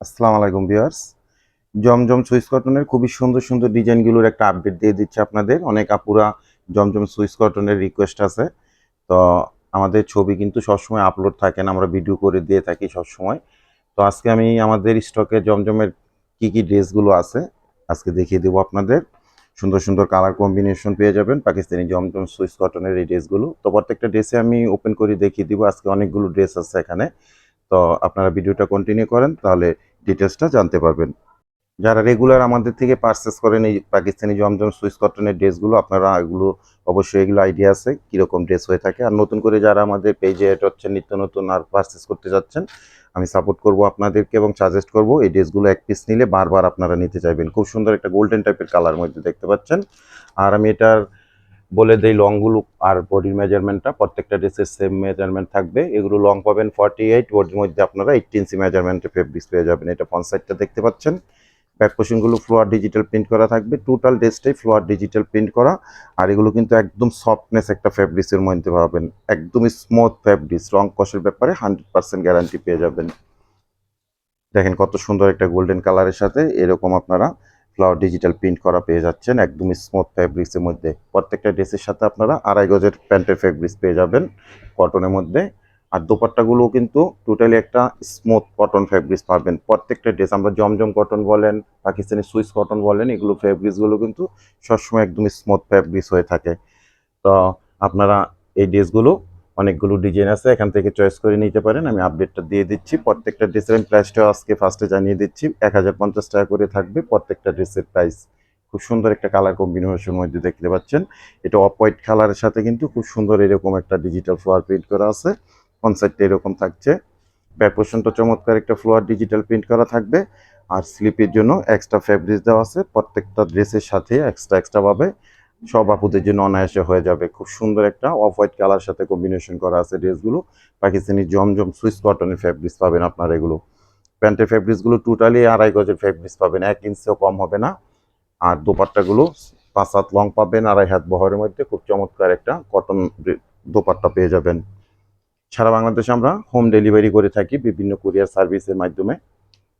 আসসালামু আলাইকুম ভিউয়ার্স। জমজম সুইস কটনের খুবই সুন্দর সুন্দর ডিজাইনগুলোর একটা আপডেট দিয়ে দিচ্ছে আপনাদের। অনেক আপুরা জমজম সুইস কটনের রিকোয়েস্ট আছে। তো আমাদের ছবি কিন্তু সবসময় আপলোড থাকে না, আমরা ভিডিও করে দিয়ে থাকি সবসময়। তো আজকে আমি আমাদের স্টকে জমজমের কি কি ড্রেসগুলো আছে, আজকে দেখিয়ে দেবো আপনাদের। সুন্দর সুন্দর কালার কম্বিনেশন পেয়ে যাবেন পাকিস্তানি জমজম সুইস কটনের এই ড্রেসগুলো। তো প্রত্যেকটা ড্রেসে আমি ওপেন করে দেখিয়ে দিব, আজকে অনেকগুলো ড্রেস আছে এখানে। তো আপনারা ভিডিওটা কন্টিনিউ করেন, তাহলে ডিটেলসটা জানতে পারবেন। যারা রেগুলার আমাদের থেকে পারচেস করেন এই পাকিস্তানি জমজম সুইস কটনের ড্রেসগুলো আপনারা এগুলো অবশ্যই এগুলো আইডিয়া আছে কীরকম ড্রেস হয়ে থাকে। আর নতুন করে যারা আমাদের পেজে এড হচ্ছেন, নিত্য নতুন আর পারচেস করতে যাচ্ছেন, আমি সাপোর্ট করব আপনাদেরকে এবং সাজেস্ট করব এই ড্রেসগুলো এক পিস নিলে বারবার আপনারা নিতে চাইবেন। খুব সুন্দর একটা গোল্ডেন টাইপের কালার মধ্যে দেখতে পাচ্ছেন। আর আমি এটার বলে দেই লংগুলো আর বডির মেজারমেন্টটা প্রত্যেকটা ড্রেসের সেম মেজারমেন্ট থাকবে। এগুলো লং পাবেন ফর্টি এইট বডির মধ্যে আপনারা এইট ইঞ্চি মেজারমেন্টের ফেব্রিক্স পেয়ে যাবেন। এটা সাইডটা দেখতে পাচ্ছেন। ব্যাক পোর্শনগুলো ফ্লোয়ার ডিজিটাল প্রিন্ট করা থাকবে। টোটাল ড্রেসটাই ফ্লোয়ার ডিজিটাল প্রিন্ট করা। আর এগুলো কিন্তু একদম সফটনেস একটা ফেব্রিক্সের মধ্যে পাবেন। একদমই স্মুথ ফেব্রিক্স রং কষের ব্যাপারে হান্ড্রেড পার্সেন্ট গ্যারান্টি পেয়ে যাবেন। দেখেন কত সুন্দর একটা গোল্ডেন কালারের সাথে এরকম আপনারা ফ্লাওয়ার ডিজিটাল প্রিন্ট করা পেয়ে যাচ্ছেন। একদমই স্মুথ ফ্যাব্রিক্সের মধ্যে। প্রত্যেকটা ড্রেসের সাথে আপনারা আড়াই গজের প্যান্টের ফ্যাব্রিক্স পেয়ে যাবেন কটনের মধ্যে। আর দোপাট্টাগুলো কিন্তু টোটালি একটা স্মুথ কটন ফ্যাব্রিক্স পাবেন। প্রত্যেকটা ড্রেস আমরা জমজম কটন বলেন, পাকিস্তানি সুইস কটন বলেন, এগুলো ফ্যাব্রিক্সগুলো কিন্তু সবসময় একদমই স্মুথ ফ্যাব্রিক্স হয়ে থাকে। তো আপনারা এই ড্রেসগুলো অনেকগুলো ডিজাইন আছে, এখান থেকে চয়েস করে নিতে পারেন। আমি আপডেটটা দিয়ে দিচ্ছি। প্রত্যেকটা ড্রেসের আমি প্রাইসটাও আজকে ফার্স্টে জানিয়ে দিচ্ছি। এক হাজার পঞ্চাশ টাকা করে থাকবে প্রত্যেকটা ড্রেসের প্রাইস খুব সুন্দর একটা কালার কম্বিনেশন মধ্যে দেখতে পাচ্ছেন। এটা অফ হোয়াইট কালারের সাথে কিন্তু খুব সুন্দর এরকম একটা ডিজিটাল ফ্লোয়ার প্রিন্ট করা আছে। কনসেপ্টটা এরকম থাকছে। ব্যাক চমৎকার একটা ফ্লোয়ার ডিজিটাল প্রিন্ট করা থাকবে। আর স্লিপের জন্য এক্সট্রা ফ্যাব্রিক দেওয়া আছে। প্রত্যেকটা ড্রেসের সাথে এক্সট্রা এক্সট্রা পাবে সব আপুদের জন্য অনায়াসে হয়ে যাবে। খুব সুন্দর একটা অফ হোয়াইট কালার সাথে কম্বিনেশন করা আছে ড্রেসগুলো। পাকিস্তানি জমজম সুইস কটনের ফ্যাব্রিক্স পাবেন আপনারা এগুলো। প্যান্টের ফ্যাব্রিক্সগুলো টোটালি আড়াই গজের ফ্যাব্রিক্স পাবেন। এক ইঞ্চিও কম হবে না। আর দোপাট্টাগুলো পাঁচ হাত লং পাবেন, আড়াই হাত বহরের মধ্যে। খুব চমৎকার একটা কটন দোপাট্টা পেয়ে যাবেন। সারা বাংলাদেশে আমরা হোম ডেলিভারি করে থাকি বিভিন্ন কুরিয়ার সার্ভিসের মাধ্যমে।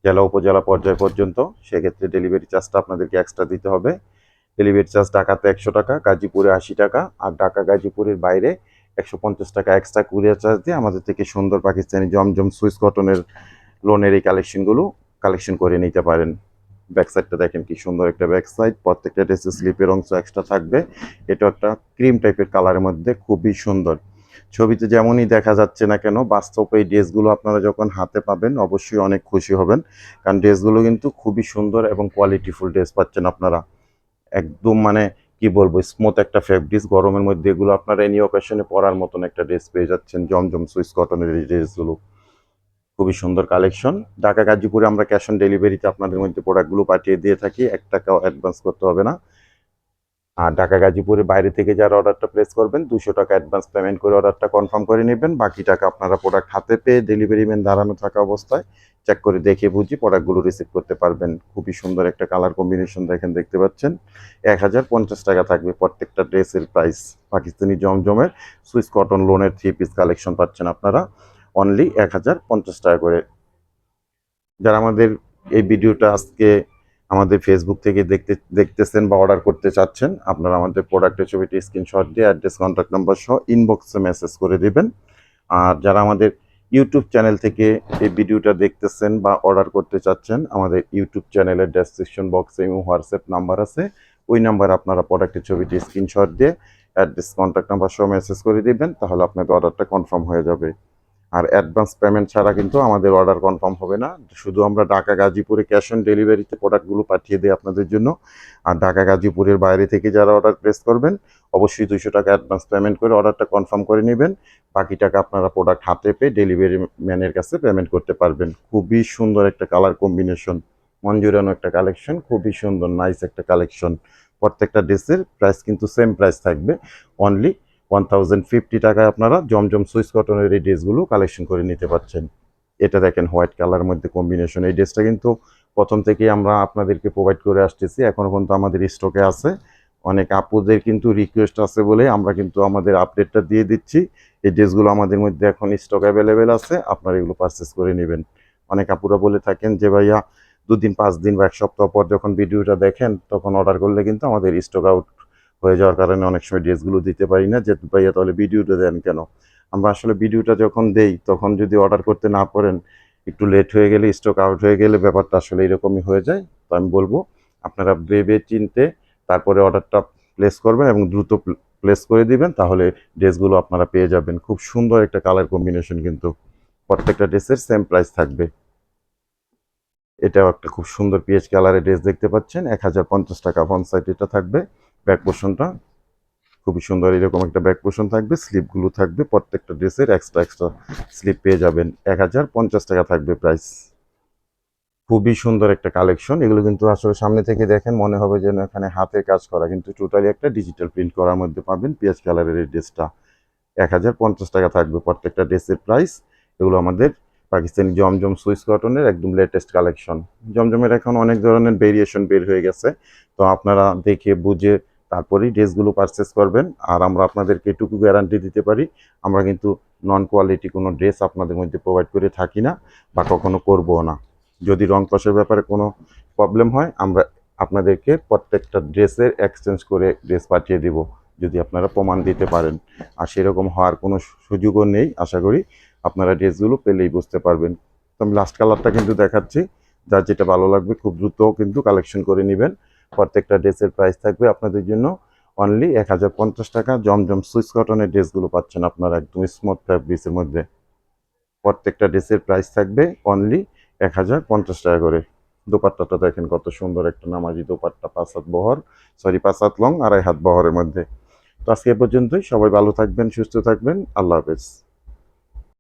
জেলা, উপজেলা পর্যায় পর্যন্ত। সেক্ষেত্রে ডেলিভারি চার্জটা আপনাদেরকে এক্সট্রা দিতে হবে। ডেলিভারি চার্জ ঢাকাতে একশো টাকা, গাজীপুরে আশি টাকা, আর ঢাকা গাজীপুরের বাইরে একশো পঞ্চাশ টাকা এক্সট্রা কুরিয়ার চার্জ দিয়ে আমাদের থেকে সুন্দর পাকিস্তানি জমজম সুইস কটনের লোনের এই কালেকশনগুলো কালেকশন করে নিতে পারেন। ব্যাক সাইডটা দেখেন কি সুন্দর একটা ব্যাক সাইড প্রত্যেকটা ড্রেসের স্লিপের অংশ এক্সট্রা থাকবে। এটা একটা ক্রিম টাইপের কালারের মধ্যে খুবই সুন্দর। ছবিতে যেমনই দেখা যাচ্ছে না কেন, বাস্তব এই ড্রেসগুলো আপনারা যখন হাতে পাবেন, অবশ্যই অনেক খুশি হবেন। কারণ ড্রেসগুলো কিন্তু খুবই সুন্দর এবং কোয়ালিটিফুল ড্রেস পাচ্ছেন আপনারা। একদম মানে কি বলব স্মুথ একটা ফেব্রিক্স গরমের মধ্যে এগুলো আপনারা এনি অকেশনে পরার মতন একটা ড্রেস পেয়ে যাচ্ছেন, জমজম সুইস কটনের এই ড্রেসগুলো খুবই সুন্দর কালেকশন ঢাকা, গাজীপুরে আমরা ক্যাশ অন ডেলিভারিতে আপনাদের মধ্যে প্রোডাক্টগুলো পাঠিয়ে দিয়ে থাকি, এক টাকাও অ্যাডভান্স করতে হবে না। আর ঢাকা গাজীপুরের বাইরে থেকে যারা অর্ডারটা প্লেস করবেন, দুশো টাকা অ্যাডভান্স পেমেন্ট করে অর্ডারটা কনফার্ম করে নেবেন। বাকি টাকা আপনারা প্রোডাক্ট হাতে পেয়ে ডেলিভারি ম্যান দাঁড়ানো থাকা অবস্থায় চেক করে দেখে বুঝি প্রোডাক্টগুলো রিসিভ করতে পারবেন। খুবই সুন্দর একটা কালার কম্বিনেশন দেখেন, দেখতে পাচ্ছেন। এক হাজার পঞ্চাশ টাকা থাকবে প্রত্যেকটা ড্রেসের প্রাইস পাকিস্তানি জমজমের সুইস কটন লোনের থ্রি পিস কালেকশন পাচ্ছেন আপনারা। অনলি এক হাজার পঞ্চাশ টাকা করে। যারা আমাদের এই ভিডিওটা আজকে আমাদের ফেসবুক থেকে দেখতে, দেখতেছেন বা অর্ডার করতে চাচ্ছেন, আপনারা আমাদের প্রোডাক্টের ছবিটি স্ক্রিনশট দিয়ে অ্যাড্রেস কন্ট্যাক্ট নাম্বার সহ ইনবক্সে মেসেজ করে দেবেন। আর যারা আমাদের ইউটিউব চ্যানেল থেকে এই ভিডিওটা দেখতেছেন বা অর্ডার করতে চাচ্ছেন, আমাদের ইউটিউব চ্যানেলের ডেসক্রিপশন বক্সে এবং হোয়াটসঅ্যাপ নাম্বার আছে। ওই নাম্বার আপনারা প্রোডাক্টের ছবিটি স্ক্রিনশট দিয়ে অ্যাড্রেস কন্ট্যাক্ট নাম্বার সহ মেসেজ করে দিবেন, তাহলে আপনাদের অর্ডারটা কনফার্ম হয়ে যাবে। আর অ্যাডভান্স পেমেন্ট ছাড়া কিন্তু আমাদের অর্ডার কনফার্ম হবে না। শুধু আমরা ঢাকা গাজীপুরে ক্যাশ অন ডেলিভারিতে প্রোডাক্টগুলো পাঠিয়ে দিই আপনাদের জন্য। আর ঢাকা গাজীপুরের বাইরে থেকে যারা অর্ডার প্লেস করবেন, অবশ্যই দুইশো টাকা অ্যাডভান্স পেমেন্ট করে অর্ডারটা কনফার্ম করে নেবেন। বাকি টাকা আপনারা প্রোডাক্ট হাতে পেয়ে ডেলিভারি ম্যানের কাছে পেমেন্ট করতে পারবেন। খুবই সুন্দর একটা কালার কম্বিনেশন জুড়ানো একটা কালেকশন খুবই সুন্দর নাইস একটা কালেকশন প্রত্যেকটা ড্রেসের প্রাইস কিন্তু সেম প্রাইস থাকবে। অনলি ওয়ান থাউজেন্ড ফিফটি টাকায় আপনারা জমজম সুইস কটনের এই ড্রেসগুলো কালেকশন করে নিতে পারছেন। এটা দেখেন হোয়াইট কালারের মধ্যে কম্বিনেশন এই ড্রেসটা কিন্তু প্রথম থেকেই আমরা আপনাদেরকে প্রোভাইড করে আসতেছি। এখনও পর্যন্ত আমাদের স্টকে আছে। অনেক আপুদের কিন্তু রিকোয়েস্ট আছে বলে আমরা কিন্তু আমাদের আপডেটটা দিয়ে দিচ্ছি। এই ড্রেসগুলো আমাদের মধ্যে এখন স্টক অ্যাভেলেবেল আছে। আপনারা এগুলো পারচেস করে নেবেন। অনেক আপুরা বলে থাকেন যে, ভাইয়া, দুদিন, পাঁচ দিন বা এক সপ্তাহ পর যখন ভিডিওটা দেখেন, তখন অর্ডার করলে কিন্তু আমাদের স্টক আউট হয়ে যাওয়ার কারণে অনেক সময় ড্রেসগুলো দিতে পারি না, যে ভাইয়া তাহলে ভিডিওটা দেন কেন? আমরা আসলে ভিডিওটা যখন দেই, তখন যদি অর্ডার করতে না পারেন, একটু লেট হয়ে গেলে স্টক আউট হয়ে গেলে ব্যাপারটা আসলে এরকমই হয়ে যায়। তো আমি বলব, আপনারা ভেবে চিনতে তারপরে অর্ডারটা প্লেস করবেন এবং দ্রুত প্লেস করে দিবেন, তাহলে ড্রেসগুলো আপনারা পেয়ে যাবেন। খুব সুন্দর একটা কালার কম্বিনেশন কিন্তু প্রত্যেকটা ড্রেসের সেম প্রাইস থাকবে। এটাও একটা খুব সুন্দর পিএইচ কালারের ড্রেস দেখতে পাচ্ছেন, এক হাজার পঞ্চাশ টাকা ফন সাইড এটা থাকবে। ব্যাক পোর্শনটা। খুবই সুন্দর এরকম একটা ব্যাক পোর্শন থাকবে, স্লিপগুলো থাকবে, প্রত্যেকটা ড্রেসের এক্সট্রা এক্সট্রা স্লিপ পেয়ে যাবেন। এক হাজার পঞ্চাশ টাকা থাকবে প্রাইস খুবই সুন্দর একটা কালেকশন এগুলো কিন্তু আসলে সামনে থেকে দেখেন, মনে হবে যেন এখানে হাতের কাজ করা, কিন্তু টোটালি একটা ডিজিটাল প্রিন্ট করার মধ্যে পাবেন পিএইচ কালারের এই ড্রেসটা এক হাজার পঞ্চাশ টাকা থাকবে প্রত্যেকটা ড্রেসের প্রাইস এগুলো আমাদের পাকিস্তানি জমজম সুইস কটনের একদম লেটেস্ট কালেকশন জমজমের এখন অনেক ধরনের ভেরিয়েশন বের হয়ে গেছে। তো আপনারা দেখে, বুঝে তারপরেই ড্রেসগুলো পারচেস করবেন। আর আমরা আপনাদেরকে এটুকু গ্যারান্টি দিতে পারি, আমরা কিন্তু নন কোয়ালিটি কোনো ড্রেস আপনাদের মধ্যে প্রোভাইড করে থাকি না বা কখনো করব না। যদি রং কষের ব্যাপারে কোনো প্রবলেম হয়, আমরা আপনাদেরকে প্রত্যেকটা ড্রেসের এক্সচেঞ্জ করে ড্রেস পাঠিয়ে দিব, যদি আপনারা প্রমাণ দিতে পারেন। আর সেরকম হওয়ার কোনো সুযোগও নেই, আশা করি আপনারা ড্রেসগুলো পেলেই বুঝতে পারবেন। তো আমি লাস্ট কালারটা কিন্তু দেখাচ্ছি। যার যেটা ভালো লাগবে খুব দ্রুত কিন্তু কালেকশন করে নেবেন। প্রত্যেকটা ড্রেসের প্রাইস থাকবে। আপনাদের জন্য অনলি এক হাজার পঞ্চাশ টাকা। জমজম সুইচ কটনের ড্রেসগুলো পাচ্ছেন আপনারা একদম স্মুথ ফ্যাব্রিক্সের মধ্যে। প্রত্যেকটা ড্রেসের প্রাইস থাকবে অনলি এক হাজার পঞ্চাশ টাকা করে। দোপাট্টাটা দেখেন কত সুন্দর একটা নামাজি দোপাট্টা, পাঁচ হাত বহর সরি পাঁচ হাত লং আড়াই হাত বহরের মধ্যে। তো আজকে পর্যন্তই। সবাই ভালো থাকবেন, সুস্থ থাকবেন। আল্লাহ হাফেজ।